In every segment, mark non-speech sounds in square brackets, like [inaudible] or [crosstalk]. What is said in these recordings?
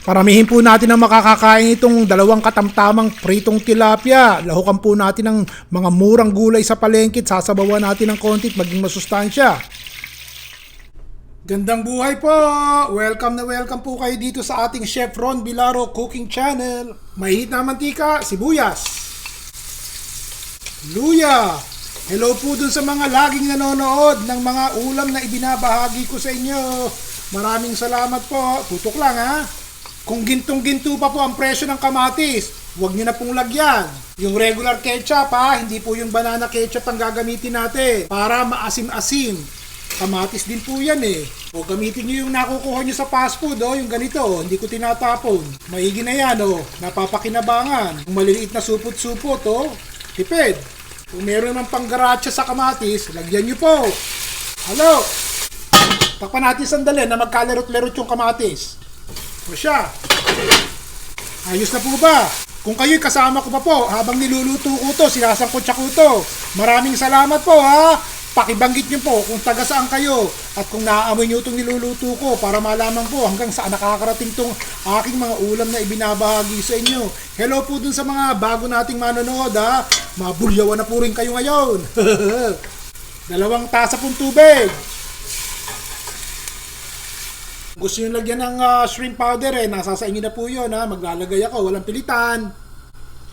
Paramihin po natin ang makakakain itong dalawang katamtamang pritong tilapia. Lahukan po natin ng mga murang gulay sa palengke at sasabawan natin ng konti maging masustansya. Gandang buhay po! Welcome na welcome po kayo dito sa ating Chef Ron Bilaro Cooking Channel. Mahihit na mantika, sibuyas, luya. Hello po dun sa mga laging nanonood ng mga ulam na ibinabahagi ko sa inyo. Maraming salamat po. Tutok lang ha. Kung gintong-ginto pa po ang presyo ng kamatis, huwag nyo na pong lagyan. Yung regular ketchup ha, hindi po yung banana ketchup ang gagamitin natin para maasim-asim. Kamatis din po yan eh. O gamitin nyo yung nakukuha nyo sa fast food, oh, yung ganito, oh, hindi ko tinatapon. Maigi na yan, oh, napapakinabangan. Yung maliliit na supot-supot, oh, tipid. Kung meron ng panggaratsa sa kamatis, lagyan nyo po. Halo! Takpan natin sandali na magkalerot-lerot yung kamatis. O siya. Ayos na po ba? Kung kayo'y kasama ko pa po habang niluluto ko to, sinasangkot ko to. Maraming salamat po ha. Pakibanggit niyo po kung taga saan kayo at kung naaamoy niyo itong niluluto ko para malaman po hanggang saan nakakarating tong aking mga ulam na ibinabahagi sa inyo. Hello po dun sa mga bago nating manonood ha. Mabulyawan na po rin kayo ngayon. [laughs] Dalawang tasa pong tubig. Gusto nyo lagyan ng ah, shrimp powder eh, nasa sa inyo na po yun ha. Maglalagay ako, walang pilitan.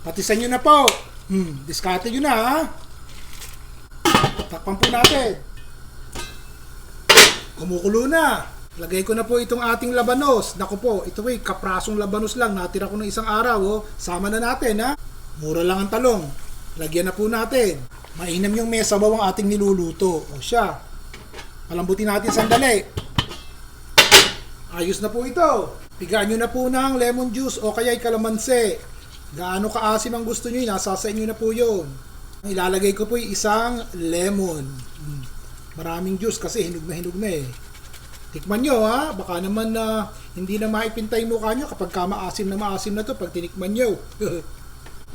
Patisan nyo na po. Hmm, diskarte nyo na ha. Takpan po natin. Kumukulo na. Lagay ko na po itong ating labanos. Naku po, ito ay kaprasong labanos lang. Natira ko ng isang araw. Oh. Sama na natin ha. Mura lang ang talong. Lagyan na po natin. Mainam yung mesa ang ating niluluto. O siya. Palambutin natin sandali. Ayos na po ito. Pigaan nyo na po ng lemon juice o kaya'y kalamansi. Gaano kaasim ang gusto nyo, nasa sa inyo na po yun. Ang ilalagay ko po isang lemon. Mm. Maraming juice kasi hinog na hinog na eh. Tikman nyo ha, baka naman na hindi na maipintay mukha nyo kapag ka maasim na maasim na to pag tinikman nyo. [laughs]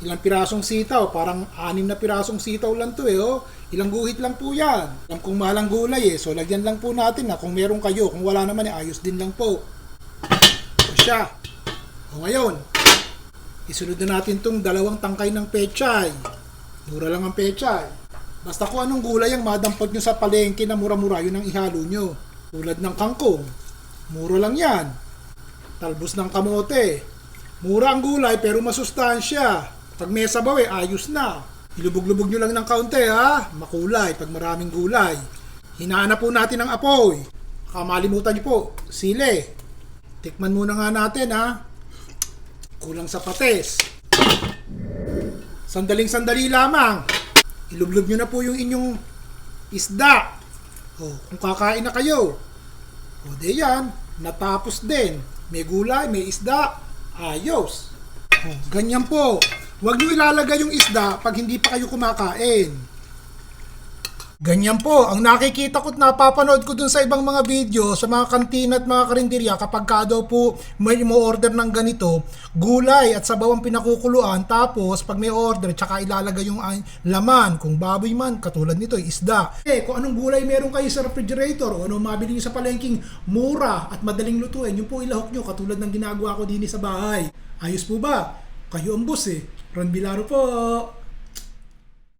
Ilang pirasong sitaw, parang anim na pirasong sitaw lang to eh oh. Ilang guhit lang po yan. Alam kong malang gulay eh, so lagyan lang po natin na kung meron kayo, kung wala naman eh, ayos din lang po. O siya. O ngayon, isunod na natin tong dalawang tangkay ng pechay. Mura lang ang pechay. Basta kung anong gulay ang madampot nyo sa palengke na mura-mura, yun ang ihalo nyo. Tulad ng kangkong. Mura lang yan. Talbos ng kamote. Mura ang gulay pero masustansya. Pag may sabaw eh, ayos na. Ilubog-lubog nyo lang ng kaunti ha. Makulay pag maraming gulay. Hinaan na po natin ang apoy. Kamalimutan nyo po, sili. Tikman muna nga natin ha. Kulang sa pates. Sandaling sandali lamang. Ilublob nyo na po yung inyong isda. O, kung kakain na kayo. O, di yan. Natapos din. May gulay, may isda. Ayos. O, ganyan po. Huwag nyo ilalagay yung isda pag hindi pa kayo kumakain. Ganyan po, ang nakikita ko at napapanood ko dun sa ibang mga video, sa mga kantina at mga karinderya, kapag ka daw po may mo-order ng ganito, gulay at sabaw ang pinakukuluan, tapos pag may order, tsaka ilalagay yung ay, laman, kung baboy man, katulad nito, isda. Eh, kung anong gulay meron kayo sa refrigerator, o anong mabili nyo sa palengking mura at madaling lutuin, yun po ilahok nyo, katulad ng ginagawa ko din sa bahay. Ayos po ba? Kayo ang boss eh. Ron Bilaro po.